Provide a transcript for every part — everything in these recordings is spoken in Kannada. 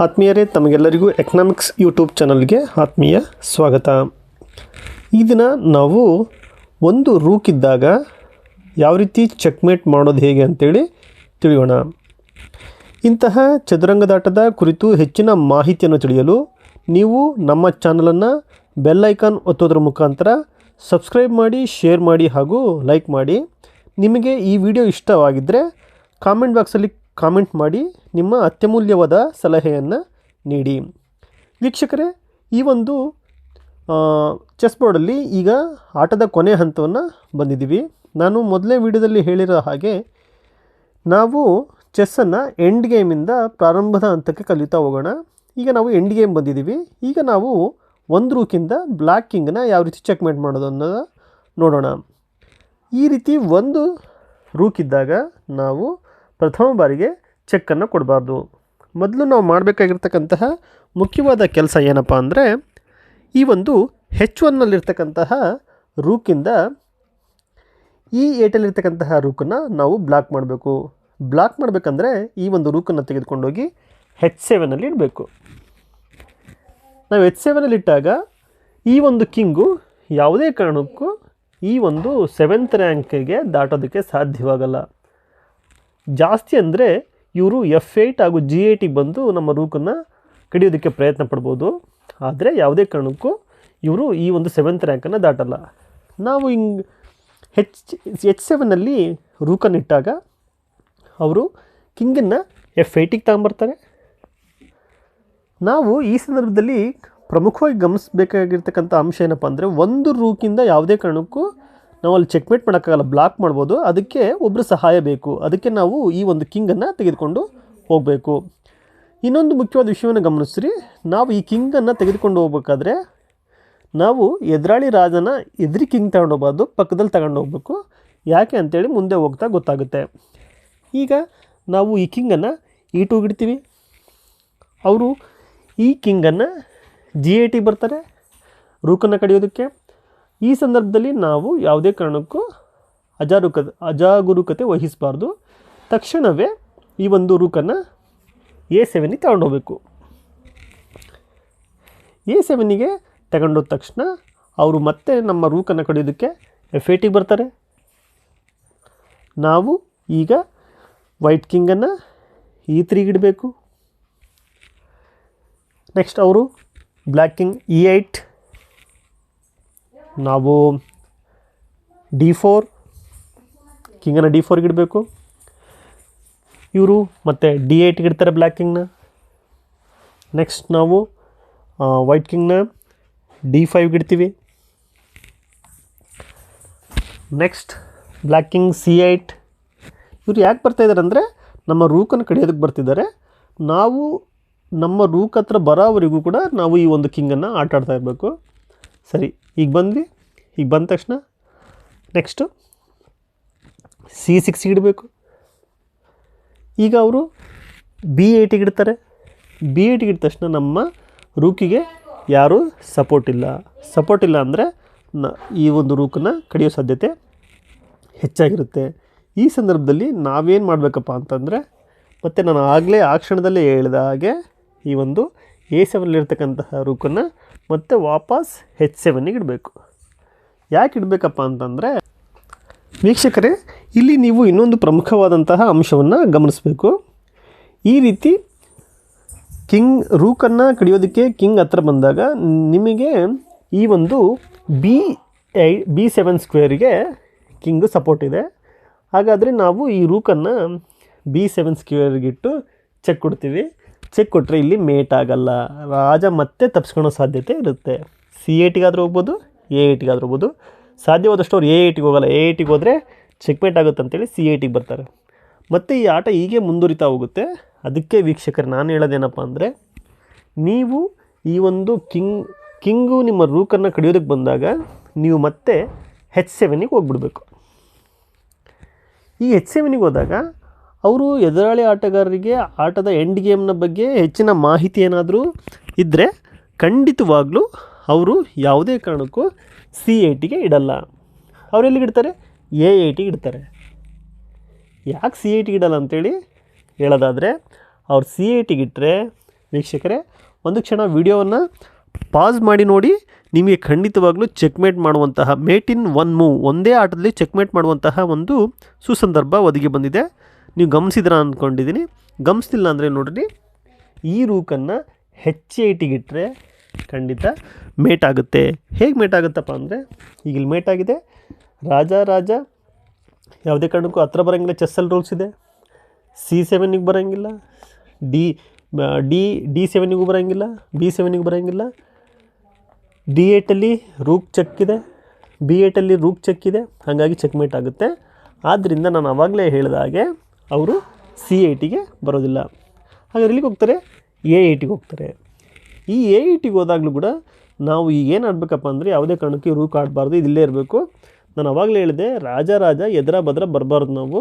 ಆತ್ಮೀಯರೇ, ತಮಗೆಲ್ಲರಿಗೂ ಎಕನಾಮಿಕ್ಸ್ ಯೂಟ್ಯೂಬ್ ಚಾನಲ್ಗೆ ಆತ್ಮೀಯ ಸ್ವಾಗತ. ಈ ದಿನ ನಾವು ಒಂದು ರೂಕ್ ಇದ್ದಾಗ ಯಾವ ರೀತಿ ಚೆಕ್ಮೇಟ್ ಮಾಡೋದು ಹೇಗೆ ಅಂತೇಳಿ ತಿಳಿಯೋಣ. ಇಂತಹ ಚದುರಂಗದಾಟದ ಕುರಿತು ಹೆಚ್ಚಿನ ಮಾಹಿತಿಯನ್ನು ತಿಳಿಯಲು ನೀವು ನಮ್ಮ ಚಾನಲನ್ನು ಬೆಲ್ ಐಕಾನ್ ಒತ್ತೋದ್ರ ಮುಖಾಂತರ ಸಬ್ಸ್ಕ್ರೈಬ್ ಮಾಡಿ ಶೇರ್ ಮಾಡಿ ಹಾಗೂ ಲೈಕ್ ಮಾಡಿ. ನಿಮಗೆ ಈ ವಿಡಿಯೋ ಇಷ್ಟವಾಗಿದ್ದರೆ ಕಾಮೆಂಟ್ ಬಾಕ್ಸಲ್ಲಿ ಕಾಮೆಂಟ್ ಮಾಡಿ ನಿಮ್ಮ ಅತ್ಯಮೂಲ್ಯವಾದ ಸಲಹೆಯನ್ನು ನೀಡಿ. ವೀಕ್ಷಕರೇ, ಈ ಒಂದು ಚೆಸ್ ಬೋರ್ಡಲ್ಲಿ ಈಗ ಆಟದ ಕೊನೆ ಹಂತವನ್ನು ಬಂದಿದ್ದೀವಿ. ನಾನು ಮೊದಲೇ ವಿಡಿಯೋದಲ್ಲಿ ಹೇಳಿರೋ ಹಾಗೆ ನಾವು ಚೆಸ್ಸನ್ನು ಎಂಡ್ ಗೇಮಿಂದ ಪ್ರಾರಂಭದ ಹಂತಕ್ಕೆ ಕಲಿತಾ ಹೋಗೋಣ. ಈಗ ನಾವು ಎಂಡ್ ಗೇಮ್ ಬಂದಿದ್ದೀವಿ. ಈಗ ನಾವು ಒಂದು ರೂಕಿಂದ ಬ್ಲ್ಯಾಕ್ ಕಿಂಗ್ನ ಯಾವ ರೀತಿ ಚೆಕ್ಮೇಟ್ ಮಾಡೋದು ಅನ್ನೋದು ನೋಡೋಣ. ಈ ರೀತಿ ಒಂದು ರೂಕ್ ಇದ್ದಾಗ ನಾವು ಪ್ರಥಮ ಬಾರಿಗೆ ಚೆಕ್ಕನ್ನು ಕೊಡಬಾರ್ದು. ಮೊದಲು ನಾವು ಮಾಡಬೇಕಾಗಿರ್ತಕ್ಕಂತಹ ಮುಖ್ಯವಾದ ಕೆಲಸ ಏನಪ್ಪ ಅಂದರೆ, ಈ ಒಂದು ಹೆಚ್ ಒನ್ನಲ್ಲಿರ್ತಕ್ಕಂತಹ ರೂಕಿಂದ ಈ ಏಟಲ್ಲಿರ್ತಕ್ಕಂತಹ ರೂಕನ್ನು ನಾವು ಬ್ಲಾಕ್ ಮಾಡಬೇಕು. ಬ್ಲಾಕ್ ಮಾಡಬೇಕಂದ್ರೆ ಈ ಒಂದು ರೂಕನ್ನು ತೆಗೆದುಕೊಂಡೋಗಿ ಹೆಚ್ ಸೆವೆನಲ್ಲಿ ಇಡಬೇಕು. ನಾವು ಹೆಚ್ ಸೆವೆನಲ್ಲಿ ಇಟ್ಟಾಗ ಈ ಒಂದು ಕಿಂಗು ಯಾವುದೇ ಕಾರಣಕ್ಕೂ ಈ ಒಂದು ಸೆವೆಂತ್ ರ್ಯಾಂಕಿಗೆ ದಾಟೋದಕ್ಕೆ ಸಾಧ್ಯವಾಗಲ್ಲ. ಜಾಸ್ತಿ ಅಂದರೆ ಇವರು ಎಫ್ ಏಯ್ಟ್ ಹಾಗೂ ಜಿ ಏಯ್ಟಿಗೆ ಬಂದು ನಮ್ಮ ರೂಕನ್ನು ಕಡಿಯೋದಕ್ಕೆ ಪ್ರಯತ್ನ ಪಡ್ಬೋದು. ಆದರೆ ಯಾವುದೇ ಕಾರಣಕ್ಕೂ ಇವರು ಈ ಒಂದು ಸೆವೆಂತ್ ರ್ಯಾಂಕನ್ನು ದಾಟಲ್ಲ. ನಾವು ಹಿಂಗೆ ಹೆಚ್ ಎಚ್ ಸೆವೆನಲ್ಲಿ ರೂಕನ್ನು ಇಟ್ಟಾಗ ಅವರು ಕಿಂಗನ್ನು ಎಫ್ ಏಯ್ಟಿಗೆ ತಗೊಂಬರ್ತಾರೆ. ನಾವು ಈ ಸಂದರ್ಭದಲ್ಲಿ ಪ್ರಮುಖವಾಗಿ ಗಮನಿಸಬೇಕಾಗಿರ್ತಕ್ಕಂಥ ಅಂಶ ಏನಪ್ಪ ಅಂದರೆ ಒಂದು ರೂಕಿಂದ ಯಾವುದೇ ಕಾರಣಕ್ಕೂ ನಾವು ಅಲ್ಲಿ ಚೆಕ್ಮೇಟ್ ಮಾಡೋಕ್ಕಾಗಲ್ಲ ಬ್ಲಾಕ್ ಮಾಡ್ಬೋದು. ಅದಕ್ಕೆ ಒಬ್ಬರು ಸಹಾಯ ಬೇಕು. ಅದಕ್ಕೆ ನಾವು ಈ ಒಂದು ಕಿಂಗನ್ನು ತೆಗೆದುಕೊಂಡು ಹೋಗಬೇಕು. ಇನ್ನೊಂದು ಮುಖ್ಯವಾದ ವಿಷಯವನ್ನು ಗಮನಿಸ್ರಿ. ನಾವು ಈ ಕಿಂಗನ್ನು ತೆಗೆದುಕೊಂಡು ಹೋಗ್ಬೇಕಾದ್ರೆ ನಾವು ಎದುರಾಳಿ ರಾಜನ ಎದುರಿ ಕಿಂಗ್ ತಗೊಂಡು ಹೋಗ್ಬಾರ್ದು, ಪಕ್ಕದಲ್ಲಿ ತಗೊಂಡು ಹೋಗ್ಬೇಕು. ಯಾಕೆ ಅಂತೇಳಿ ಮುಂದೆ ಹೋಗ್ತಾ ಗೊತ್ತಾಗುತ್ತೆ. ಈಗ ನಾವು ಈ ಕಿಂಗನ್ನು ಈ ಹೋಗಿಡ್ತೀವಿ ಇಡ್ತೀವಿ ಅವರು ಈ ಕಿಂಗನ್ನು ಜಿ ಎ ಟಿ ಬರ್ತಾರೆ, ರೂಕನ್ನು ಕಡಿಯೋದಕ್ಕೆ. ಈ ಸಂದರ್ಭದಲ್ಲಿ ನಾವು ಯಾವುದೇ ಕಾರಣಕ್ಕೂ ಅಜಾರುಕ ಅಜಾಗರೂಕತೆ ವಹಿಸಬಾರ್ದು. ತಕ್ಷಣವೇ ಈ ಒಂದು ರೂಕನ್ನು ಎ ಸೆವೆನಿಗೆ ತಗೊಂಡೋಗ್ಬೇಕು ಎ ಸೆವೆನಿಗೆ ತಗೊಂಡೋದ ತಕ್ಷಣ ಅವರು ಮತ್ತೆ ನಮ್ಮ ರೂಕನ್ನು ಕಡಿಯೋದಕ್ಕೆ ಎಫ್ ಏಟಿಗೆ ಬರ್ತಾರೆ. ನಾವು ಈಗ ವೈಟ್ ಕಿಂಗನ್ನು ಈ ತ್ರೀಗೆ ಇಡಬೇಕು. ನೆಕ್ಸ್ಟ್ ಅವರು ಬ್ಲ್ಯಾಕ್ ಕಿಂಗ್ ಇ ಏಯ್ಟ್ ನಾವು ಡಿ ಫೋರ್ ಕಿಂಗನ್ನು ಡಿ ಫೋರ್ಗೆ ಇಡಬೇಕು. ಇವರು ಮತ್ತು ಡಿ ಏಯ್ಟ್ಗೆ ಇಡ್ತಾರೆ ಬ್ಲ್ಯಾಕ್ ಕಿಂಗ್ನ. ನೆಕ್ಸ್ಟ್ ನಾವು ವೈಟ್ ಕಿಂಗ್ನ ಡಿ ಫೈವ್ಗೆ ಇಡ್ತೀವಿ. Next black king C eight ಇವರು ಯಾಕೆ ಬರ್ತಾಯಿದ್ದಾರೆ ಅಂದರೆ, ನಮ್ಮ ರೂಕನ್ನು ಕಡಿಯೋದಕ್ಕೆ ಬರ್ತಿದ್ದಾರೆ. ನಾವು ನಮ್ಮ ರೂಕ್ ಹತ್ರ ಬರೋವರೆಗೂ ಕೂಡ ನಾವು ಈ ಒಂದು ಕಿಂಗನ್ನು ಆಟಾಡ್ತಾ ಇರಬೇಕು. ಸರಿ, ಈಗ ಬಂದ್ವಿ. ಈಗ ಬಂದ ತಕ್ಷಣ ನೆಕ್ಸ್ಟು ಸಿ ಸಿಕ್ಸ್ ಇಡಬೇಕು. ಈಗ ಅವರು ಬಿ ಏಯ್ಟಿಗೆ ಇಡ್ತಾರೆ. ಬಿ ಏಯ್ಟಿಗೆ ಇಟ್ಟ ತಕ್ಷಣ ನಮ್ಮ ರೂಕಿಗೆ ಯಾರೂ ಸಪೋರ್ಟ್ ಇಲ್ಲ. ಸಪೋರ್ಟ್ ಇಲ್ಲ ಅಂದರೆ ನ, ಈ ಒಂದು ರೂಕನ್ನು ಕಡಿಯೋ ಸಾಧ್ಯತೆ ಹೆಚ್ಚಾಗಿರುತ್ತೆ. ಈ ಸಂದರ್ಭದಲ್ಲಿ ನಾವೇನು ಮಾಡಬೇಕಪ್ಪ ಅಂತಂದರೆ, ಮತ್ತು ನಾನು ಆಗಲೇ ಆ ಕ್ಷಣದಲ್ಲೇ ಹೇಳಿದ ಹಾಗೆ ಈ ಒಂದು ಎ ಸೆವೆನಲ್ಲಿರ್ತಕ್ಕಂತಹ ರೂಕನ್ನು ಮತ್ತೆ ವಾಪಸ್ ಹೆಚ್ ಸೆವೆನ್ನಿಗೆ ಇಡಬೇಕು. ಯಾಕೆ ಇಡಬೇಕಪ್ಪ ಅಂತಂದರೆ, ವೀಕ್ಷಕರೇ, ಇಲ್ಲಿ ನೀವು ಇನ್ನೊಂದು ಪ್ರಮುಖವಾದಂತಹ ಅಂಶವನ್ನು ಗಮನಿಸಬೇಕು. ಈ ರೀತಿ ಕಿಂಗ್ ರೂಕನ್ನು ಕಡಿಯೋದಕ್ಕೆ ಕಿಂಗ್ ಹತ್ರ ಬಂದಾಗ ನಿಮಗೆ ಈ ಒಂದು ಬಿ ಐ ಬಿ ಸೆವೆನ್ ಸ್ಕ್ವೇರಿಗೆ ಕಿಂಗ್ ಸಪೋರ್ಟ್ ಇದೆ. ಹಾಗಾದರೆ ನಾವು ಈ ರೂಕನ್ನು ಬಿ ಸೆವೆನ್ ಸ್ಕ್ವೇರ್ಗಿಟ್ಟು ಚೆಕ್ ಕೊಡ್ತೀವಿ. ಚೆಕ್ ಕೊಟ್ಟರೆ ಇಲ್ಲಿ ಮೇಟ್ ಆಗಲ್ಲ. ರಾಜ ಮತ್ತೆ ತಪ್ಪಿಸ್ಕೊಳ್ಳೋ ಸಾಧ್ಯತೆ ಇರುತ್ತೆ. ಸಿ ಏಟಿಗಾದ್ರೂ ಹೋಗ್ಬೋದು ಎ ಏಟಿಗಾದ್ರೂ ಹೋಗ್ಬೋದು. ಸಾಧ್ಯವಾದಷ್ಟು ಅವ್ರು ಎ ಏಟಿಗೆ ಹೋಗಲ್ಲ. ಎ ಏಟಿಗೆ ಹೋದರೆ ಚೆಕ್ಮೇಟ್ ಆಗುತ್ತೆ ಅಂತೇಳಿ ಸಿ ಏಟಿಗೆ ಬರ್ತಾರೆ. ಮತ್ತು ಈ ಆಟ ಹೀಗೆ ಮುಂದುವರಿತಾ ಹೋಗುತ್ತೆ. ಅದಕ್ಕೆ ವೀಕ್ಷಕರು, ನಾನು ಹೇಳೋದೇನಪ್ಪ ಅಂದರೆ, ನೀವು ಈ ಒಂದು ಕಿಂಗ್, ಕಿಂಗು ನಿಮ್ಮ ರೂಕನ್ನು ಕಡಿಯೋದಕ್ಕೆ ಬಂದಾಗ ನೀವು ಮತ್ತೆ ಹೆಚ್ ಸೆವೆನಿಗೆ ಹೋಗ್ಬಿಡ್ಬೇಕು. ಈ ಹೆಚ್ ಸೆವೆನಿಗೆ ಹೋದಾಗ ಅವರು ಎದುರಾಳಿ ಆಟಗಾರರಿಗೆ ಆಟದ ಎಂಡ್ ಗೇಮ್ನ ಬಗ್ಗೆ ಹೆಚ್ಚಿನ ಮಾಹಿತಿ ಏನಾದರೂ ಇದ್ದರೆ ಖಂಡಿತವಾಗ್ಲೂ ಅವರು ಯಾವುದೇ ಕಾರಣಕ್ಕೂ ಸಿ ಟಿಗೆ ಇಡಲ್ಲ. ಅವ್ರು ಎಲ್ಲಿಗೆ ಇಡ್ತಾರೆ? ಎ ಟಿಗೆ ಇಡ್ತಾರೆ. ಯಾಕೆ ಸಿ ಐ ಟಿಗೆ ಇಡಲ್ಲ ಅಂತೇಳಿ ಹೇಳೋದಾದರೆ, ಅವ್ರು ಸಿ ಐ ಟಿಗೆ ಇಟ್ಟರೆ ವೀಕ್ಷಕರೇ, ಒಂದು ಕ್ಷಣ ವೀಡಿಯೋವನ್ನು ಪಾಸ್ ಮಾಡಿ ನೋಡಿ, ನಿಮಗೆ ಖಂಡಿತವಾಗ್ಲೂ ಚೆಕ್ಮೇಟ್ ಮಾಡುವಂತಹ ಮೇಟ್ ಇನ್ ಒನ್ ಮೂವ್ ಒಂದೇ ಆಟದಲ್ಲಿ ಚೆಕ್ಮೇಟ್ ಮಾಡುವಂತಹ ಒಂದು ಸುಸಂದರ್ಭ ಒದಗಿ ಬಂದಿದೆ. ನೀವು ಗಮನಿಸಿದ್ರ ಅಂದ್ಕೊಂಡಿದ್ದೀನಿ ಗಮನಿಸ್ತಿಲ್ಲ ಅಂದರೆ ನೋಡ್ರಿ, ಈ ರೂಕನ್ನು ಹೆಚ್ ಐ ಟಿಗಿಟ್ರೆ ಖಂಡಿತ ಮೇಟ್ ಆಗುತ್ತೆ. ಹೇಗೆ ಮೇಟ್ ಆಗುತ್ತಪ್ಪ ಅಂದರೆ, ಈಗ ಇಲ್ಲಿ ಮೇಟ್ ಆಗಿದೆ. ರಾಜ ರಾಜ, ಯಾವುದೇ ಕಾರಣಕ್ಕೂ ಹತ್ರ ಬರೋಂಗಿಲ್ಲ ಚೆಸ್ಸಲ್ಲಿ ರೂಲ್ಸ್ ಇದೆ. ಸಿ ಸೆವೆನಿಗೆ ಬರೋಂಗಿಲ್ಲ. ಡಿ ಡಿ ಡಿ ಸೆವೆನಿಗೂ ಬರೋಂಗಿಲ್ಲ. ಬಿ ಸೆವೆನಿಗೆ ಬರೋಂಗಿಲ್ಲ. ಡಿ ಏಟಲ್ಲಿ ರೂಕ್ ಚೆಕ್ ಇದೆ. ಬಿ ಏಟಲ್ಲಿ ರೂಕ್ ಚೆಕ್ ಇದೆ. ಹಾಗಾಗಿ ಚೆಕ್ಮೇಟ್ ಆಗುತ್ತೆ. ಆದ್ದರಿಂದ ನಾನು ಆವಾಗಲೇ ಹೇಳಿದ ಹಾಗೆ ಅವರು ಸಿ ಏಟಿಗೆ ಬರೋದಿಲ್ಲ. ಹಾಗಾದ್ರೆ ಎಲ್ಲಿಗೆ ಹೋಗ್ತಾರೆ? ಎ ಏಟಿಗೆ ಹೋಗ್ತಾರೆ. ಈ ಎ ಏಟಿಗೆ ಹೋದಾಗಲೂ ಕೂಡ ನಾವು ಈಗ ಏನು ಆಡಬೇಕಪ್ಪ ಅಂದರೆ ಯಾವುದೇ ಕಾರಣಕ್ಕೆ ರೂಕ್ ಕಾಡಬಾರ್ದು ಇದಿಲ್ಲೇ ಇರಬೇಕು. ನಾನು ಅವಾಗಲೇ ಹೇಳಿದೆ, ರಾಜ ರಾಜ, ಎದ್ರ ಬದ್ರ ಬರಬಾರ್ದು ನಾವು.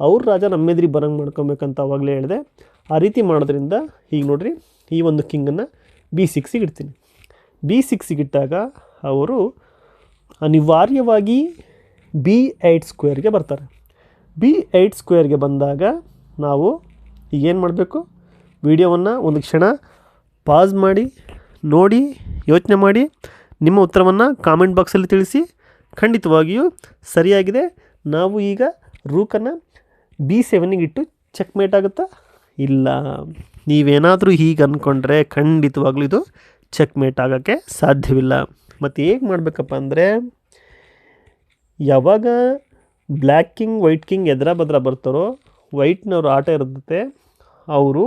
ಅವ್ರ ರಾಜ ನಮ್ಮೆದ್ರಿಗೆ ಬರಂಗೆ ಮಾಡ್ಕೊಬೇಕಂತ ಅವಾಗಲೇ ಹೇಳಿದೆ. ಆ ರೀತಿ ಮಾಡೋದ್ರಿಂದ, ಈಗ ನೋಡಿರಿ, ಈ ಒಂದು ಕಿಂಗನ್ನು ಬಿ ಸಿಕ್ಸಿಗೆ ಇಡ್ತೀನಿ. ಬಿ ಸಿಕ್ಸಿಗೆ ಇಟ್ಟಾಗ ಅವರು ಅನಿವಾರ್ಯವಾಗಿ ಬಿ ಏಯ್ಟ್ ಸ್ಕ್ವೇರ್ಗೆ ಬರ್ತಾರೆ. ಬಿ ಏಯ್ಟ್ ಸ್ಕ್ವೇರ್ಗೆ ಬಂದಾಗ ನಾವು ಏನು ಮಾಡಬೇಕು? ವಿಡಿಯೋವನ್ನು ಒಂದು ಕ್ಷಣ ಪಾಸ್ ಮಾಡಿ, ನೋಡಿ, ಯೋಚನೆ ಮಾಡಿ, ನಿಮ್ಮ ಉತ್ತರವನ್ನು ಕಾಮೆಂಟ್ ಬಾಕ್ಸಲ್ಲಿ ತಿಳಿಸಿ. ಖಂಡಿತವಾಗಿಯೂ ಸರಿಯಾಗಿದೆ. ನಾವು ಈಗ ರೂಕನ್ನು ಬಿ ಸೆವೆನಿಗೆ ಇಟ್ಟು ಚೆಕ್ ಮೇಟ್ ಆಗುತ್ತಾ? ಇಲ್ಲ. ನೀವೇನಾದರೂ ಹೀಗೆ ಅಂದ್ಕೊಂಡ್ರೆ ಖಂಡಿತವಾಗ್ಲೂ ಇದು ಚೆಕ್ ಮೇಟ್ ಆಗೋಕ್ಕೆ ಸಾಧ್ಯವಿಲ್ಲ. ಮತ್ತು ಹೇಗೆ ಮಾಡಬೇಕಪ್ಪ ಅಂದರೆ, ಯಾವಾಗ ಬ್ಲ್ಯಾಕ್ ಕಿಂಗ್, ವೈಟ್ ಕಿಂಗ್ ಎದ್ರ ಬದ್ರ ಬರ್ತಾರೋ, ವೈಟ್ನವ್ರು ಆಟ ಇರುತ್ತೆ, ಅವರು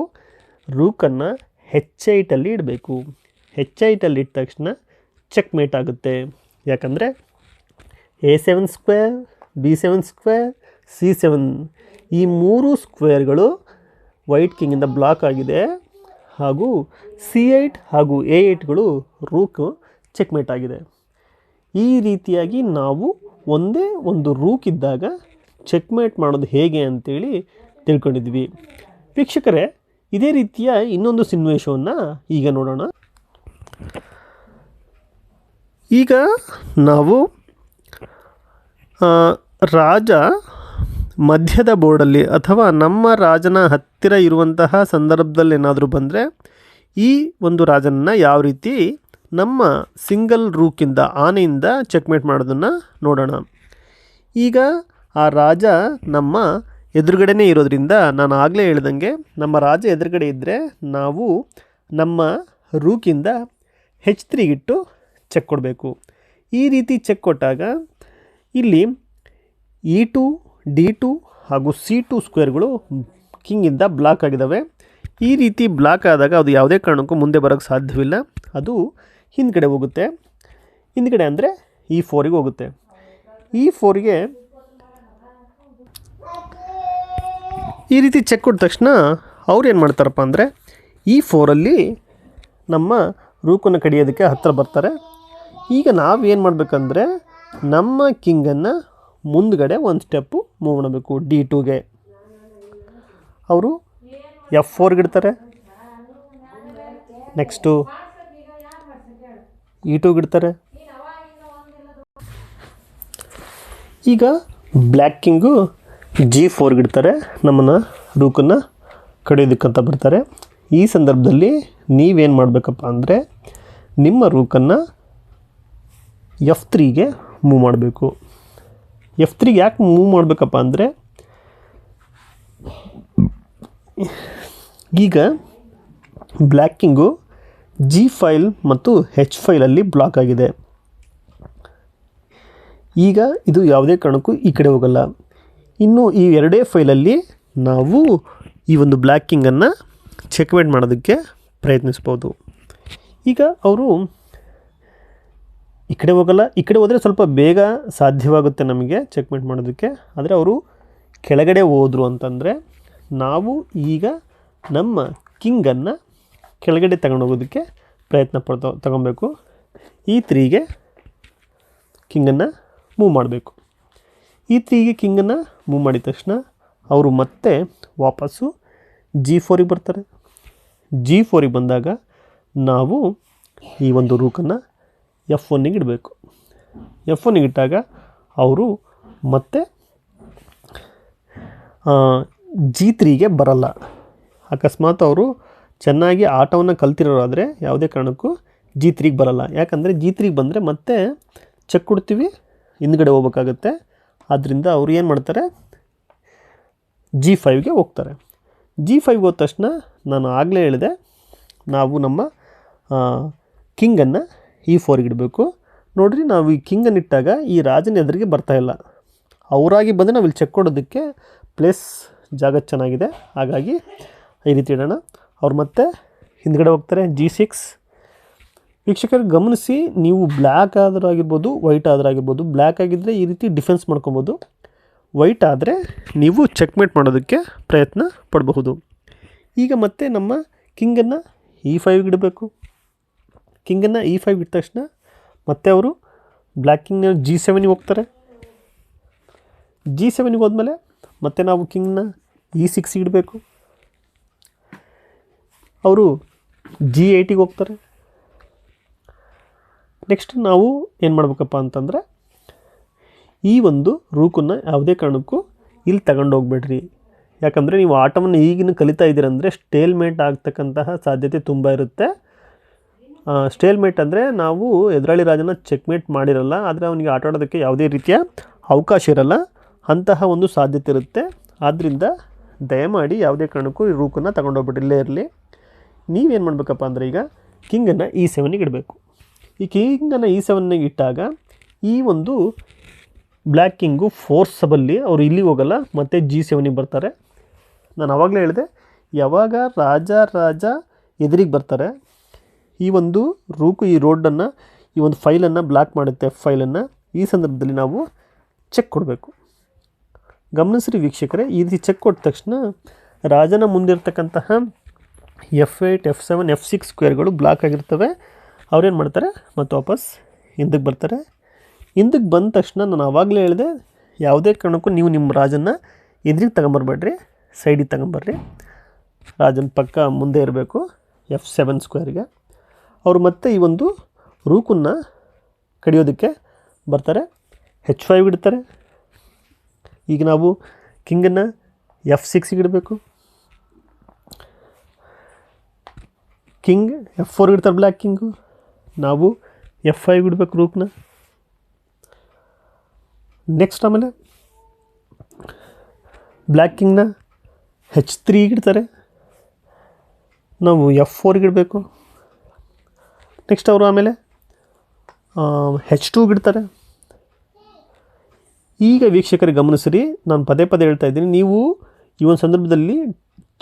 ರೂಕನ್ನು ಹೆಚ್ ಐಟಲ್ಲಿ ಇಡಬೇಕು. ಹೆಚ್ ಐಟಲ್ಲಿ ಇಟ್ಟ ತಕ್ಷಣ ಚೆಕ್ ಮೇಟ್ ಆಗುತ್ತೆ. ಯಾಕಂದರೆ A seven square, B seven square, C seven. ಈ ಮೂರು ಸ್ಕ್ವೇರ್ಗಳು ವೈಟ್ ಕಿಂಗಿಂದ ಬ್ಲಾಕ್ ಆಗಿದೆ. ಹಾಗೂ ಸಿ ಏಯ್ಟ್ ಹಾಗೂ ಎ ಏಯ್ಟ್ಗಳು ರೂಕು ಚೆಕ್ಮೇಟ್ ಆಗಿದೆ. ಈ ರೀತಿಯಾಗಿ ನಾವು ಒಂದೇ ಒಂದು ರೂಕ್ ಇದ್ದಾಗ ಚೆಕ್ಮೇಟ್ ಮಾಡೋದು ಹೇಗೆ ಅಂತೇಳಿ ತಿಳ್ಕೊಂಡಿದ್ವಿ. ವೀಕ್ಷಕರೇ, ಇದೇ ರೀತಿಯ ಇನ್ನೊಂದು ಸನ್ನಿವೇಶವನ್ನು ಈಗ ನೋಡೋಣ. ಈಗ ನಾವು ರಾಜ ಮಧ್ಯದ ಬೋರ್ಡಲ್ಲಿ ಅಥವಾ ನಮ್ಮ ರಾಜನ ಹತ್ತಿರ ಇರುವಂತಹ ಸಂದರ್ಭದಲ್ಲಿ ಏನಾದರೂ ಬಂದರೆ ಈ ಒಂದು ರಾಜನನ್ನು ಯಾವ ರೀತಿ ನಮ್ಮ ಸಿಂಗಲ್ ರೂಕಿಂದ ಆನೆಯಿಂದ ಚೆಕ್ಮೇಟ್ ಮಾಡೋದನ್ನು ನೋಡೋಣ. ಈಗ ಆ ರಾಜ ನಮ್ಮ ಎದುರುಗಡೆನೇ ಇರೋದ್ರಿಂದ ನಾನು ಆಗಲೇ ಹೇಳ್ದಂಗೆ ನಮ್ಮ ರಾಜ ಎದುರುಗಡೆ ಇದ್ದರೆ ನಾವು ನಮ್ಮ ರೂಕಿಂದ ಹೆಚ್ ತ್ರೀಗಿಟ್ಟು ಚೆಕ್ ಕೊಡಬೇಕು. ಈ ರೀತಿ ಚೆಕ್ ಕೊಟ್ಟಾಗ ಇಲ್ಲಿ ಇ ಟು ಡಿ ಟು ಹಾಗೂ ಸಿ ಟು ಸ್ಕ್ವೇರ್ಗಳು ಕಿಂಗಿಂದ ಬ್ಲಾಕ್ ಆಗಿದ್ದಾವೆ ಈ ರೀತಿ ಬ್ಲಾಕ್ ಆದಾಗ ಅದು ಯಾವುದೇ ಕಾರಣಕ್ಕೂ ಮುಂದೆ ಬರೋಕ್ಕೆ ಸಾಧ್ಯವಿಲ್ಲ. ಅದು ಹಿಂದ್ಗಡೆ ಹೋಗುತ್ತೆ. ಹಿಂದ್ಗಡೆ ಅಂದರೆ ಈ ಫೋರಿಗೆ ಹೋಗುತ್ತೆ. ಈ ಫೋರಿಗೆ ಈ ರೀತಿ ಚೆಕ್ ಕೊಟ್ಟ ತಕ್ಷಣ ಅವ್ರು ಏನು ಮಾಡ್ತಾರಪ್ಪ ಅಂದರೆ ಈ ಫೋರಲ್ಲಿ ನಮ್ಮ ರೂಕನ್ನು ಕಡಿಯೋದಕ್ಕೆ ಹತ್ತಿರ ಬರ್ತಾರೆ. ಈಗ ನಾವು ಏನು ಮಾಡಬೇಕಂದ್ರೆ ನಮ್ಮ ಕಿಂಗನ್ನು ಮುಂದ್ಗಡೆ ಒಂದು ಸ್ಟೆಪ್ಪು ಮೂವ್ ಮಾಡಬೇಕು ಡಿ ಟೂಗೆ ಅವರು ಎಫ್ ಫೋರ್ಗೆ ಇಡ್ತಾರೆ. ನೆಕ್ಸ್ಟು ಇ ಟೂಗೆ ಇಡ್ತಾರೆ ಈಗ ಬ್ಲ್ಯಾಕ್ ಕಿಂಗು ಜಿ ಫೋರ್ಗೆ ಇಡ್ತಾರೆ. ನಮ್ಮನ್ನು ರೂಕನ್ನು ಕಡಿಯೋದಕ್ಕಂತ ಬರ್ತಾರೆ. ಈ ಸಂದರ್ಭದಲ್ಲಿ ನೀವೇನು ಮಾಡಬೇಕಪ್ಪ ಅಂದರೆ ನಿಮ್ಮ ರೂಕನ್ನು ಎಫ್ ತ್ರೀಗೆ ಮೂವ್ ಮಾಡಬೇಕು. ಎಫ್ ತ್ರೀಗೆ ಯಾಕೆ ಮೂವ್ ಮಾಡಬೇಕಪ್ಪ ಅಂದರೆ ಈಗ ಬ್ಲ್ಯಾಕ್ ಕಿಂಗು ಜಿ ಫೈಲ್ ಮತ್ತು ಹೆಚ್ ಫೈಲಲ್ಲಿ ಬ್ಲಾಕ್ ಆಗಿದೆ. ಈಗ ಇದು ಯಾವುದೇ ಕಾರಣಕ್ಕೂ ಈ ಕಡೆ ಹೋಗಲ್ಲ. ಇನ್ನು ಈ ಎರಡೇ ಫೈಲಲ್ಲಿ ನಾವು ಈ ಒಂದು ಬ್ಲ್ಯಾಕಿಂಗನ್ನು ಚೆಕ್ಮೇಟ್ ಮಾಡೋದಕ್ಕೆ ಪ್ರಯತ್ನಿಸ್ಬೋದು. ಈಗ ಅವರು ಈ ಕಡೆ ಹೋಗಲ್ಲ, ಈ ಕಡೆ ಹೋದರೆ ಸ್ವಲ್ಪ ಬೇಗ ಸಾಧ್ಯವಾಗುತ್ತೆ ನಮಗೆ ಚೆಕ್ಮೇಟ್ ಮಾಡೋದಕ್ಕೆ. ಆದರೆ ಅವರು ಕೆಳಗಡೆ ಹೋದರು ಅಂತಂದರೆ ನಾವು ಈಗ ನಮ್ಮ ಕಿಂಗನ್ನು ಕೆಳಗಡೆ ತಗೊಂಡೋಗೋದಕ್ಕೆ ಪ್ರಯತ್ನ ಪಡ್ತಾ, ತಗೊಬೇಕು. ಈ ತ್ರೀಗೆ ಕಿಂಗನ್ನು ಮೂವ್ ಮಾಡಬೇಕು. ಈ ತ್ರೀಗೆ ಕಿಂಗನ್ನು ಮೂವ್ ಮಾಡಿದ ತಕ್ಷಣ ಅವರು ಮತ್ತೆ ವಾಪಸ್ಸು ಜಿ ಫೋರಿಗೆ ಬರ್ತಾರೆ. ಜಿ ಫೋರಿಗೆ ಬಂದಾಗ ನಾವು ಈ ಒಂದು ರೂಕನ್ನು ಎಫ್ ಒನ್ನಿಗೆ ಇಡಬೇಕು. ಎಫ್ ಒನ್ನಿಗೆ ಇಟ್ಟಾಗ ಅವರು ಮತ್ತೆ ಜಿ ತ್ರೀಗೆ ಬರಲ್ಲ. ಅಕಸ್ಮಾತ್ ಅವರು ಚೆನ್ನಾಗಿ ಆಟವನ್ನು ಕಲ್ತಿರೋರಾದರೆ ಯಾವುದೇ ಕಾರಣಕ್ಕೂ ಜಿ ತ್ರೀಗೆ ಬರಲ್ಲ. ಯಾಕಂದರೆ ಜಿ ತ್ರೀಗೆ ಬಂದರೆ ಮತ್ತೆ ಚೆಕ್ ಕೊಡ್ತೀವಿ, ಹಿಂದ್ಗಡೆ ಹೋಗ್ಬೇಕಾಗತ್ತೆ. ಆದ್ದರಿಂದ ಅವ್ರು ಏನು ಮಾಡ್ತಾರೆ? ಜಿ ಫೈವ್ಗೆ ಹೋಗ್ತಾರೆ. ಜಿ ಫೈವ್ಗೆ ಹೋದ ತಕ್ಷಣ ನಾನು ಆಗಲೇ ಹೇಳಿದೆ, ನಾವು ನಮ್ಮ ಕಿಂಗನ್ನು ಇ ಫೋರ್ಗೆ ಇಡಬೇಕು. ನೋಡಿರಿ, ನಾವು ಈ ಕಿಂಗನ್ನು ಇಟ್ಟಾಗ ಈ ರಾಜನ ಎದುರಿಗೆ ಬರ್ತಾಯಿಲ್ಲ ಅವರಾಗಿ ಬಂದರೆ ನಾವು ಇಲ್ಲಿ ಚೆಕ್ ಕೊಡೋದಕ್ಕೆ ಪ್ಲೇಸ್ ಜಾಗ ಚೆನ್ನಾಗಿದೆ. ಹಾಗಾಗಿ ಈ ರೀತಿ ಇಡೋಣ. ಅವ್ರು ಮತ್ತೆ ಹಿಂದ್ಗಡೆ ಹೋಗ್ತಾರೆ ಜಿ ಸಿಕ್ಸ್ ವೀಕ್ಷಕರು ಗಮನಿಸಿ, ನೀವು ಬ್ಲ್ಯಾಕ್ ಆದರೂ ಆಗಿರ್ಬೋದು ವೈಟ್ ಆದರೂ ಆಗಿರ್ಬೋದು ಬ್ಲ್ಯಾಕ್ ಆಗಿದ್ದರೆ ಈ ರೀತಿ ಡಿಫೆನ್ಸ್ ಮಾಡ್ಕೊಬೋದು. ವೈಟ್ ಆದರೆ ನೀವು ಚೆಕ್ಮೇಟ್ ಮಾಡೋದಕ್ಕೆ ಪ್ರಯತ್ನ ಪಡಬಹುದು. ಈಗ ಮತ್ತೆ ನಮ್ಮ ಕಿಂಗನ್ನು ಇ ಫೈವ್ಗೆ ಇಡಬೇಕು. ಕಿಂಗನ್ನು ಇ ಫೈವ್ ಇಟ್ಟ ತಕ್ಷಣ ಮತ್ತೆ ಅವರು ಬ್ಲ್ಯಾಕ್ ಕಿಂಗ್ನ ಜಿ ಸೆವೆನಿಗೆ ಹೋಗ್ತಾರೆ. ಜಿ ಸೆವೆನಿಗೆ ಹೋದ್ಮೇಲೆ ಮತ್ತೆ ನಾವು ಕಿಂಗ್ನ ಇ ಸಿಕ್ಸ್ಗೆ ಇಡಬೇಕು. ಅವರು ಜಿ ಐಟಿಗೆ ಹೋಗ್ತಾರೆ. ನೆಕ್ಸ್ಟ್ ನಾವು ಏನು ಮಾಡ್ಬೇಕಪ್ಪ ಅಂತಂದರೆ ಈ ಒಂದು ರೂಕನ್ನು ಯಾವುದೇ ಕಾರಣಕ್ಕೂ ಇಲ್ಲಿ ತಗೊಂಡೋಗ್ಬೇಡ್ರಿ ಯಾಕಂದರೆ ನೀವು ಆಟವನ್ನು ಈಗಿನ ಕಲಿತಾ ಇದ್ದೀರಂದರೆ ಸ್ಟೇಲ್ಮೇಟ್ ಆಗ್ತಕ್ಕಂತಹ ಸಾಧ್ಯತೆ ತುಂಬ ಇರುತ್ತೆ. ಸ್ಟೇಲ್ಮೇಟ್ ಅಂದರೆ ನಾವು ಎದುರಾಳಿ ರಾಜನ ಚೆಕ್ಮೇಟ್ ಮಾಡಿರಲ್ಲ, ಆದರೆ ಅವನಿಗೆ ಆಟ ಆಡೋದಕ್ಕೆ ಯಾವುದೇ ರೀತಿಯ ಅವಕಾಶ ಇರಲ್ಲ. ಅಂತಹ ಒಂದು ಸಾಧ್ಯತೆ ಇರುತ್ತೆ. ಆದ್ದರಿಂದ ದಯಮಾಡಿ ಯಾವುದೇ ಕಾರಣಕ್ಕೂ ಈ ರೂಕನ್ನು ತಗೊಂಡೋಗ್ಬಿಟ್ಟು ಇಲ್ಲೇ ಇರಲಿ. ನೀವೇನು ಮಾಡಬೇಕಪ್ಪ ಅಂದರೆ ಈಗ ಕಿಂಗನ್ನು ಇ ಸೆವೆನಿಗೆ ಇಡಬೇಕು. ಈ ಕಿಂಗನ್ನು ಇ ಸೆವೆನ್ನಿಗೆ ಇಟ್ಟಾಗ ಈ ಒಂದು ಬ್ಲ್ಯಾಕ್ ಕಿಂಗು ಫೋರ್ಸಬಲ್ಲಿ ಅವರು ಇಲ್ಲಿ ಹೋಗಲ್ಲ, ಮತ್ತು ಜಿ ಸೆವೆನಿಗೆ ಬರ್ತಾರೆ. ನಾನು ಆವಾಗಲೇ ಹೇಳಿದೆ, ಯಾವಾಗ ರಾಜ ರಾಜ ಎದುರಿಗೆ ಬರ್ತಾರೆ, ಈ ಒಂದು ರೂಕು, ಈ ರೋಡನ್ನು ಈ ಒಂದು ಫೈಲನ್ನು ಬ್ಲಾಕ್ ಮಾಡುತ್ತೆ ಫೈಲನ್ನು ಈ ಸಂದರ್ಭದಲ್ಲಿ ನಾವು ಚೆಕ್ ಕೊಡಬೇಕು. ಗಮನಿಸ್ರಿ ವೀಕ್ಷಕರೇ, ಈ ರೀತಿ ಚೆಕ್ ಕೊಟ್ಟ ತಕ್ಷಣ ರಾಜನ ಮುಂದಿರ್ತಕ್ಕಂತಹ F eight F seven F six ಸ್ಕ್ವೇರ್ಗಳು block ಆಗಿರ್ತವೆ. ಅವ್ರೇನು ಮಾಡ್ತಾರೆ? ಮತ್ತು ವಾಪಸ್ ಹಿಂದಕ್ಕೆ ಬರ್ತಾರೆ. ಹಿಂದಕ್ಕೆ ಬಂದ ತಕ್ಷಣ ನಾನು ಆವಾಗಲೇ ಹೇಳಿದೆ, ಯಾವುದೇ ಕಾರಣಕ್ಕೂ ನೀವು ನಿಮ್ಮ ರಾಜನ್ನ ಎದುರಿಗೆ ತಗೊಂಬರ್ಬೇಡ್ರಿ ಸೈಡಿಗೆ ತಗೊಂಬರ್ರಿ. ರಾಜನ ಪಕ್ಕ ಮುಂದೆ ಇರಬೇಕು ಎಫ್ ಸೆವೆನ್ ಸ್ಕ್ವೇರ್ಗೆ ಅವರು ಮತ್ತೆ ಈ ಒಂದು ರೂಕನ್ನು ಕಡಿಯೋದಕ್ಕೆ ಬರ್ತಾರೆ. ಹೆಚ್ ಫೈವ್ ಇಡ್ತಾರೆ. ಈಗ ನಾವು ಕಿಂಗನ್ನು ಎಫ್ ಸಿಕ್ಸಿಗೆ ಇಡಬೇಕು. ಕಿಂಗ್ ಎಫ್ ಫೋರ್ ಇಡ್ತಾರೆ ಬ್ಲ್ಯಾಕ್ ಕಿಂಗು ನಾವು ಎಫ್ ಫೈವ್ ಇಡಬೇಕು ರೂಕ್ನ ನೆಕ್ಸ್ಟ್ ಆಮೇಲೆ ಬ್ಲ್ಯಾಕ್ ಕಿಂಗ್ನ ಹೆಚ್ ತ್ರೀ ಇಡ್ತಾರೆ. ನಾವು ಎಫ್ ಫೋರ್ಗೆ ಇಡಬೇಕು. ನೆಕ್ಸ್ಟ್ ಅವರು ಆಮೇಲೆ ಹೆಚ್ ಟೂಗೆ ಇಡ್ತಾರೆ. ಈಗ ವೀಕ್ಷಕರಿಗೆ ಗಮನಿಸಿರಿ, ನಾನು ಪದೇ ಪದೇ ಹೇಳ್ತಾ ಇದ್ದೀನಿ, ನೀವು ಈ ಒಂದು ಸಂದರ್ಭದಲ್ಲಿ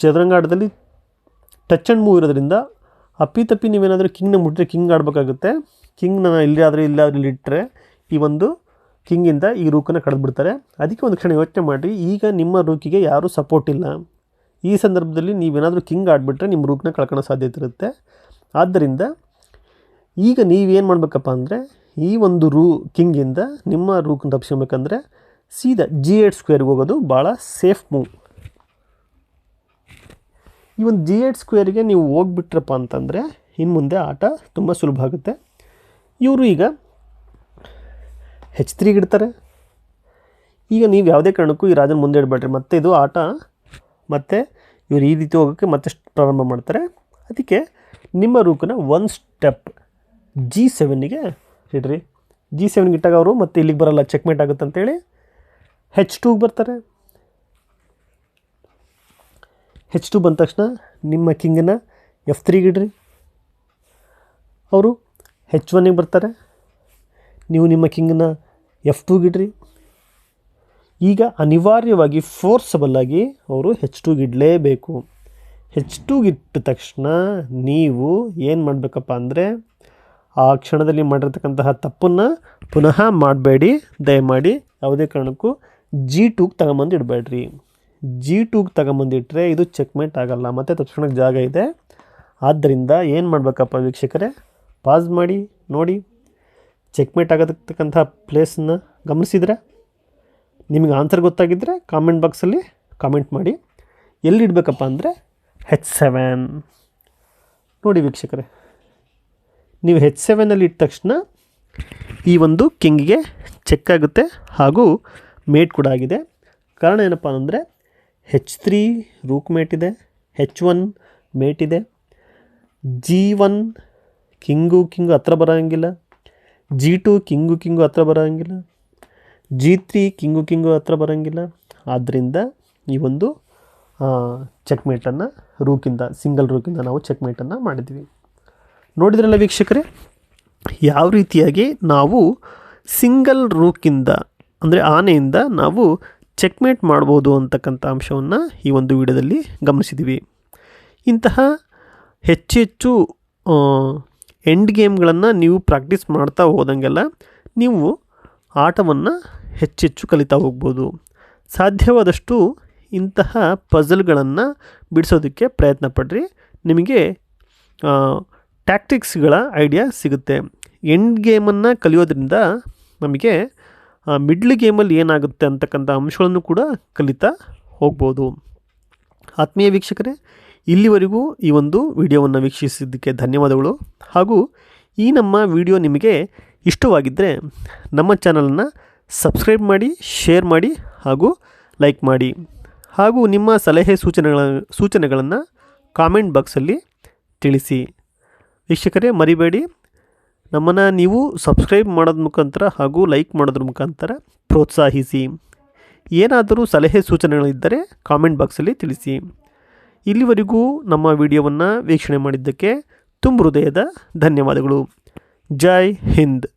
ಚದರಂಗಾಟದಲ್ಲಿ ಟಚ್ ಆ್ಯಂಡ್ ಮೂವ್ ಇರೋದ್ರಿಂದ ಅಪ್ಪಿತಪ್ಪಿ ನೀವೇನಾದರೂ ಕಿಂಗ್ನ ಮುಟ್ಟರೆ ಕಿಂಗ್ ಆಡಬೇಕಾಗುತ್ತೆ. ಕಿಂಗ್ನ ಇಲ್ಲಿ ಆದರೆ ಇಲ್ಲ ಇಲ್ಲಿ ಇಟ್ಟರೆ ಈ ಒಂದು ಕಿಂಗಿಂದ ಈ ರೂಕನ್ನು ಕಳೆದ್ಬಿಡ್ತಾರೆ ಅದಕ್ಕೆ ಒಂದು ಕ್ಷಣ ಯೋಚನೆ ಮಾಡಿರಿ, ಈಗ ನಿಮ್ಮ ರೂಕಿಗೆ ಯಾರೂ ಸಪೋರ್ಟ್ ಇಲ್ಲ. ಈ ಸಂದರ್ಭದಲ್ಲಿ ನೀವೇನಾದರೂ ಕಿಂಗ್ ಆಡಿಬಿಟ್ರೆ ನಿಮ್ಮ ರೂಕ್ನ ಕಳ್ಕೊಳ್ಳೋ ಸಾಧ್ಯತೆ ಇರುತ್ತೆ. ಆದ್ದರಿಂದ ಈಗ ನೀವೇನು ಮಾಡಬೇಕಪ್ಪ ಅಂದರೆ, ಈ ಒಂದು ರೂ ಕಿಂಗಿಂದ ನಿಮ್ಮ ರೂಕ್ನ ತಪ್ಪಿಸ್ಕೊಬೇಕಂದ್ರೆ ಸೀದಾ ಜಿ ಏಟ್ ಸ್ಕ್ವೇರ್ಗೆ ಹೋಗೋದು ಭಾಳ ಸೇಫ್ ಮೂವ್ ಈ ಒಂದು ಜಿ ಏಟ್ ಸ್ಕ್ವೇರ್ಗೆ ನೀವು ಹೋಗ್ಬಿಟ್ರಪ್ಪ ಅಂತಂದರೆ ಇನ್ನು ಮುಂದೆ ಆಟ ತುಂಬ ಸುಲಭ ಆಗುತ್ತೆ. ಇವರು ಈಗ ಹೆಚ್ ತ್ರೀಗೆ ಇಡ್ತಾರೆ. ಈಗ ನೀವು ಯಾವುದೇ ಕಾರಣಕ್ಕೂ ಈ ರಾಜನ ಮುಂದೆ ಇಡಬೇಡ್ರಿ. ಮತ್ತೆ ಇದು ಆಟ, ಮತ್ತೆ ಇವರು ಈ ರೀತಿ ಹೋಗೋಕ್ಕೆ ಮತ್ತೆ ಪ್ರಾರಂಭ ಮಾಡ್ತಾರೆ. ಅದಕ್ಕೆ ನಿಮ್ಮ ರೂಕನ್ನ ಒನ್ ಸ್ಟೆಪ್ ಜಿ ಸೆವೆನ್ನಿಗೆ ಇಡ್ರಿ. ಜಿ ಸೆವೆನ್ಗೆ ಇಟ್ಟಾಗ ಅವರು ಮತ್ತೆ ಇಲ್ಲಿಗೆ ಬರಲ್ಲ ಚೆಕ್ಮೇಟ್ ಆಗುತ್ತೆ ಅಂತೇಳಿ ಹೆಚ್ ಟೂಗೆ ಬರ್ತಾರೆ. ಹೆಚ್ ಟು ಬಂದ ತಕ್ಷಣ ನಿಮ್ಮ ಕಿಂಗನ್ನು ಎಫ್ ತ್ರೀಗೆ ಇಡ್ರಿ ಅವರು ಹೆಚ್ ಒನ್ನಿಗೆ ಬರ್ತಾರೆ. ನೀವು ನಿಮ್ಮ ಕಿಂಗನ್ನ ಎಫ್ ಟೂಗೆ ಇಡ್ರಿ ಈಗ ಅನಿವಾರ್ಯವಾಗಿ ಫೋರ್ಸಬಲ್ಲಾಗಿ ಅವರು ಹೆಚ್ ಟೂಗೆ ಇಡಲೇಬೇಕು ಹೆಚ್ ಇಟ್ಟ ತಕ್ಷಣ ನೀವು ಏನು ಮಾಡಬೇಕಪ್ಪ ಅಂದರೆ ಆ ಕ್ಷಣದಲ್ಲಿ ಮಾಡಿರ್ತಕ್ಕಂತಹ ತಪ್ಪನ್ನು ಪುನಃ ಮಾಡಬೇಡಿ. ದಯಮಾಡಿ ಯಾವುದೇ ಕಾರಣಕ್ಕೂ ಜಿ ಟೂಗೆ ತಗೊಂಬಂದು ಇಡಬೇಡ್ರಿ. ಜಿ ಟೂಗೆ ತಗೊಂಬಂದಿಟ್ರೆ ಇದು ಚೆಕ್ಮೇಟ್ ಆಗೋಲ್ಲ, ಮತ್ತು ತಕ್ಷಣಕ್ಕೆ ಜಾಗ ಇದೆ. ಆದ್ದರಿಂದ ಏನು ಮಾಡಬೇಕಪ್ಪ ವೀಕ್ಷಕರೇ? ಪಾಸ್ ಮಾಡಿ, ನೋಡಿ. ಚೆಕ್ಮೇಟ್ ಆಗತಕ್ಕಂಥ ಪ್ಲೇಸನ್ನ ಗಮನಿಸಿದರೆ? ನಿಮಗೆ ಆನ್ಸರ್ ಗೊತ್ತಾಗಿದ್ದರೆ ಕಾಮೆಂಟ್ ಬಾಕ್ಸಲ್ಲಿ ಕಾಮೆಂಟ್ ಮಾಡಿ. ಎಲ್ಲಿ ಇಡಬೇಕಪ್ಪ ಅಂದರೆ ಹೆಚ್ ಸೆವೆನ್ ನೋಡಿ ವೀಕ್ಷಕರೇ. ನೀವು ಹೆಚ್ ಸೆವೆನಲ್ಲಿ ಇಟ್ಟ ತಕ್ಷಣ ಈ ಒಂದು ಕಿಂಗ್ಗೆ ಚೆಕ್ ಆಗುತ್ತೆ ಹಾಗೂ ಮೇಟ್ ಕೂಡ ಆಗಿದೆ. ಕಾರಣ ಏನಪ್ಪ ಅಂದರೆ ಹೆಚ್ ತ್ರೀ ರೂಕ್ ಮೇಟ್ ಇದೆ ಹೆಚ್ ಒನ್ ಮೇಟ್ ಇದೆ ಜಿ ಒನ್ ಕಿಂಗು ಕಿಂಗು ಹತ್ರ ಬರೋಂಗಿಲ್ಲ ಜಿ ಟು ಕಿಂಗು ಕಿಂಗು ಹತ್ರ ಬರೋಂಗಿಲ್ಲ ಜಿ ತ್ರೀ ಕಿಂಗು ಕಿಂಗು ಹತ್ರ ಬರೋಂಗಿಲ್ಲ ಆದ್ದರಿಂದ ಈ ಒಂದು ಚೆಕ್ಮೇಟನ್ನು ರೂಕಿಂದ ಸಿಂಗಲ್ ರೂಕಿಂದ ನಾವು ಚೆಕ್ಮೇಟನ್ನು ಮಾಡಿದ್ವಿ. ನೋಡಿದ್ರಲ್ಲ ವೀಕ್ಷಕರೇ, ಯಾವ ರೀತಿಯಾಗಿ ನಾವು ಸಿಂಗಲ್ ರೂಕಿಂದ ಅಂದರೆ ಆನೆಯಿಂದ ನಾವು ಚೆಕ್ಮೇಟ್ ಮಾಡ್ಬೋದು ಅಂತಕ್ಕಂಥ ಅಂಶವನ್ನು ಈ ಒಂದು ವಿಡಿಯೋದಲ್ಲಿ ಗಮನಿಸಿದ್ದೀವಿ. ಇಂತಹ ಹೆಚ್ಚೆಚ್ಚು ಹೆಚ್ಚು ಎಂಡ್ ಗೇಮ್ಗಳನ್ನು ನೀವು ಪ್ರಾಕ್ಟೀಸ್ ಮಾಡ್ತಾ ಹೋದಂಗೆಲ್ಲ ನೀವು ಆಟವನ್ನು ಹೆಚ್ಚೆಚ್ಚು ಕಲಿತಾ ಹೋಗ್ಬೋದು. ಸಾಧ್ಯವಾದಷ್ಟು ಇಂತಹ ಪಝಲ್ಗಳನ್ನು ಬಿಡಿಸೋದಕ್ಕೆ ಪ್ರಯತ್ನ ಪಡ್ರಿ. ನಿಮಗೆ ಟ್ಯಾಕ್ಟಿಕ್ಸ್ಗಳ ಐಡಿಯಾ ಸಿಗುತ್ತೆ. ಎಂಡ್ ಗೇಮನ್ನು ಕಲಿಯೋದ್ರಿಂದ ನಮಗೆ ಮಿಡ್ಲ್ ಗೇಮಲ್ಲಿ ಏನಾಗುತ್ತೆ ಅಂತಕ್ಕಂಥ ಅಂಶಗಳನ್ನು ಕೂಡ ಕಲಿತಾ ಹೋಗ್ಬೋದು. ಆತ್ಮೀಯ ವೀಕ್ಷಕರೇ, ಇಲ್ಲಿವರೆಗೂ ಈ ಒಂದು ವಿಡಿಯೋವನ್ನು ವೀಕ್ಷಿಸಿದ್ದಕ್ಕೆ ಧನ್ಯವಾದಗಳು. ಹಾಗೂ ಈ ನಮ್ಮ ವಿಡಿಯೋ ನಿಮಗೆ ಇಷ್ಟವಾಗಿದ್ದರೆ ನಮ್ಮ ಚಾನಲನ್ನು ಸಬ್ಸ್ಕ್ರೈಬ್ ಮಾಡಿ, ಶೇರ್ ಮಾಡಿ ಹಾಗೂ ಲೈಕ್ ಮಾಡಿ. ಹಾಗೂ ನಿಮ್ಮ ಸಲಹೆ ಸೂಚನೆಗಳ, ಸೂಚನೆಗಳನ್ನು ಕಾಮೆಂಟ್ ಬಾಕ್ಸಲ್ಲಿ ತಿಳಿಸಿ. ವೀಕ್ಷಕರೇ, ಮರಿಬೇಡಿ. ನಮ್ಮನ್ನು ನೀವು ಸಬ್ಸ್ಕ್ರೈಬ್ ಮಾಡೋದ್ರ ಮುಖಾಂತರ ಹಾಗೂ ಲೈಕ್ ಮಾಡೋದ್ರ ಮುಖಾಂತರ ಪ್ರೋತ್ಸಾಹಿಸಿ. ಏನಾದರೂ ಸಲಹೆ ಸೂಚನೆಗಳಿದ್ದರೆ ಕಾಮೆಂಟ್ ಬಾಕ್ಸಲ್ಲಿ ತಿಳಿಸಿ. ಇಲ್ಲಿವರೆಗೂ ನಮ್ಮ ವಿಡಿಯೋವನ್ನು ವೀಕ್ಷಣೆ ಮಾಡಿದ್ದಕ್ಕೆ ತುಂಬ ಹೃದಯದ ಧನ್ಯವಾದಗಳು. ಜೈ ಹಿಂದ್.